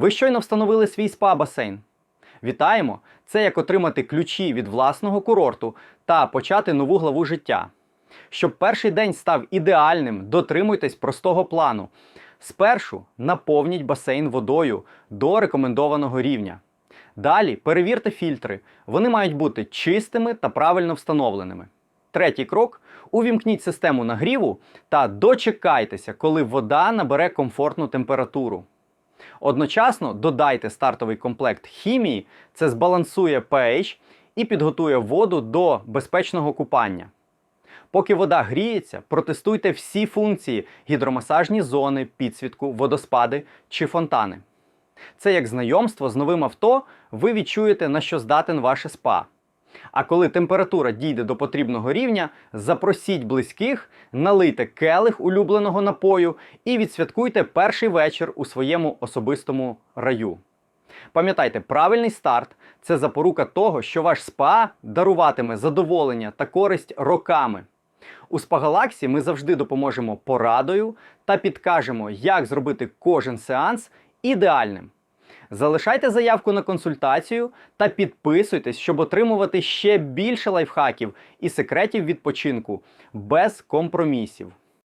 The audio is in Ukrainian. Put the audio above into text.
Ви щойно встановили свій спа-басейн. Вітаємо! Це як отримати ключі від власного курорту та почати нову главу життя. Щоб перший день став ідеальним, дотримуйтесь простого плану. Спершу наповніть басейн водою до рекомендованого рівня. Далі перевірте фільтри. Вони мають бути чистими та правильно встановленими. Третій крок увімкніть систему нагріву та дочекайтеся, коли вода набере комфортну температуру. Одночасно додайте стартовий комплект хімії, це збалансує pH і підготує воду до безпечного купання. Поки вода гріється, протестуйте всі функції гідромасажні зони, підсвітку, водоспади чи фонтани. Це як знайомство з новим авто, ви відчуєте, на що здатен ваше спа. А коли температура дійде до потрібного рівня, запросіть близьких, налийте келих улюбленого напою і відсвяткуйте перший вечір у своєму особистому раю. Пам'ятайте, правильний старт це запорука того, що ваш спа даруватиме задоволення та користь роками. У Спагалаксі ми завжди допоможемо порадою та підкажемо, як зробити кожен сеанс ідеальним. Залишайте заявку на консультацію та підписуйтесь, щоб отримувати ще більше лайфхаків і секретів відпочинку без компромісів.